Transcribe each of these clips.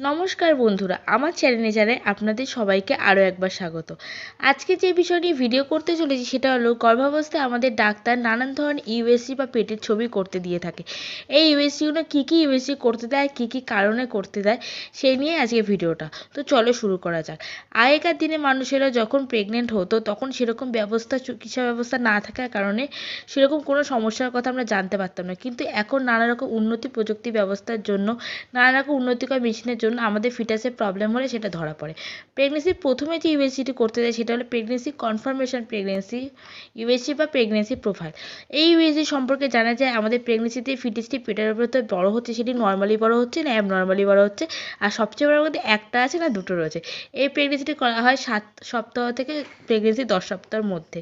নমস্কার বন্ধুরা, আমার চ্যানেলে জানাই আপনাদের সবাইকে আরও একবার স্বাগত। আজকে যে বিষয় নিয়ে ভিডিও করতে চলেছি সেটা হলো, গর্ভাবস্থায় আমাদের ডাক্তার নানান ধরনের ইউএসসি বা পেটের ছবি করতে দিয়ে থাকে। এই ইউএসসিগুলো কী কী ইউএসসি করতে দেয়, কী কী কারণে করতে দেয়, সেই নিয়ে আজকে ভিডিওটা। তো চলো শুরু করা যাক। আগেকার দিনে মানুষেরা যখন প্রেগনেন্ট হতো, তখন সেরকম ব্যবস্থা, চিকিৎসা ব্যবস্থা না থাকার কারণে সেরকম কোনো সমস্যার কথা আমরা জানতে পারতাম না। কিন্তু এখন নানা রকম উন্নতি প্রযুক্তি ব্যবস্থার জন্য, নানা রকম উন্নতিকর মেশিনের জন্য আমাদের ফিটাসের প্রবলেম হলে সেটা ধরা পড়ে। প্রেগনেন্সির প্রথমে যে ইউএসজিটি করতে দেয় সেটা হলো প্রেগনেন্সি কনফার্মেশন প্রেগনেন্সি ইউএসজি বা প্রেগনেন্সি প্রোফাইল এই ইউএসজি সম্পর্কে জানা যায় আমাদের প্রেগনেন্সিতে ফিটিসটি পেটের ভেতর বড় হচ্ছে, সেটি নর্মালি বড় হচ্ছে না অ্যাবনর্মালি বড় হচ্ছে। আর সবচেয়ে বড় কথা একটা আছে না, দুটো রয়েছে। এই প্রেগনেন্সিটি করা হয় সাত সপ্তাহ থেকে প্রেগনেন্সি দশ সপ্তাহের মধ্যে।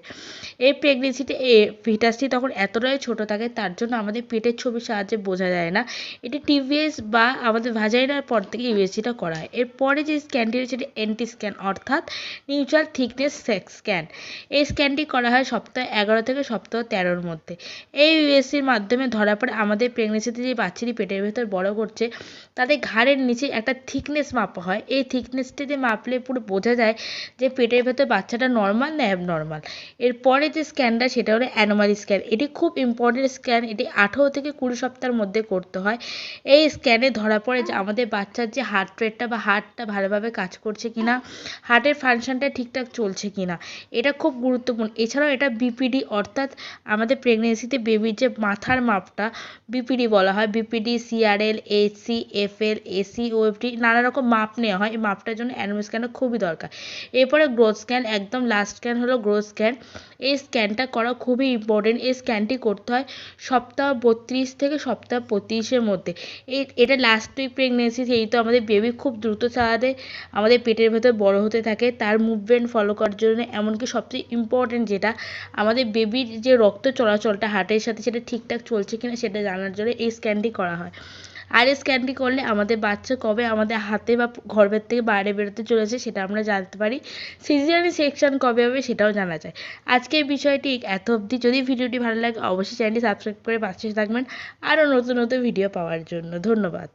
এই প্রেগনেন্সিতে এ ফিটাসটি তখন এতটাই ছোট থাকে, তার জন্য আমাদের পেটের ছবির সাহায্যে বোঝা যায় না। এটি টিভিএস বা আমাদের ভাজাইনার পর থেকে ইউএসজিটা করা হয় এরপরে যে স্ক্যানটি রয়েছে এনটি স্ক্যান অর্থাৎ নিউট্রাল থিকনেস স্ক্যান এই স্ক্যানটি করা হয় সপ্তাহ এগারো থেকে সপ্তাহ তেরোর মধ্যে। এই ইউএসসির মাধ্যমে ধরা পড়ে আমাদের প্রেগনেন্সিতে যে বাচ্চাটি পেটের ভেতর বড় করছে তাদের ঘাড়ের নিচে একটা থিকনেস মাপা হয়। এই থিকনেসটিতে মাপলে পুরো বোঝা যায় যে পেটের ভেতর বাচ্চাটা নর্মাল না অ্যাবনর্মাল এরপরে যে স্ক্যানটা সেটা হলো অ্যানোমালি স্ক্যান এটি খুব ইম্পর্টেন্ট স্ক্যান এটি আঠেরো থেকে কুড়ি সপ্তাহের মধ্যে করতে হয়। এই স্ক্যানে ধরা পড়ে যে আমাদের বাচ্চার যে হার্ট রেটটা বা হার্টটা ভালোভাবে কাজ করছে কি না হার্টের ফাংশনটা ঠিকঠাক চলছে কি না এটা খুব গুরুত্বপূর্ণ। এছাড়াও এটা বিপিডি অর্থাৎ আমাদের প্রেগনেন্সিতে বেবির যে মাথার মাপটা বিপিডি বলা হয়। BPD CRL AC FL AC OFD নানা রকম মাপ নেওয়া হয়। এই মাপটার জন্য অ্যানোমি স্ক্যানটা খুবই দরকার। এরপরে গ্রোথ স্ক্যান একদম লাস্ট স্ক্যান হলো গ্রোথ স্ক্যান এই স্ক্যানটা করা খুবই ইম্পর্টেন্ট এই স্ক্যানটি করতে হয় সপ্তাহ বত্রিশ থেকে সপ্তাহ পঁয়ত্রিশের মধ্যে। এই এটা লাস্ট উইক প্রেগনেন্সি সেই তো আমাদের বেবি খুব দ্রুত চালাতে আমাদের পেটের ভেতর বড় হতে থাকে, তার মুভমেন্ট ফলো করার জন্য এমনকি সবচেয়ে ইম্পর্টেন্ট যেটা, আমাদের বেবির যে রক্ত চলাচলটা হার্টের সাথে সেটা ঠিকঠাক চলছে কিনা সেটা জানার জন্য এই স্ক্যানটি করা হয়। আর এই স্ক্যানটি করলে আমাদের বাচ্চা কবে আমাদের হাতে বা গর্ভের থেকে বাইরে বেরোতে চলেছে সেটা আমরা জানতে পারি সিজারি সেকশন কবে হবে সেটাও জানা যায়। আজকে এই বিষয়টি এত অবধি, যদি ভিডিওটি ভালো লাগে অবশ্যই চ্যানেলটি সাবস্ক্রাইব করে পাশে থাকবেন, আরও নতুন নতুন ভিডিও পাওয়ার জন্য ধন্যবাদ।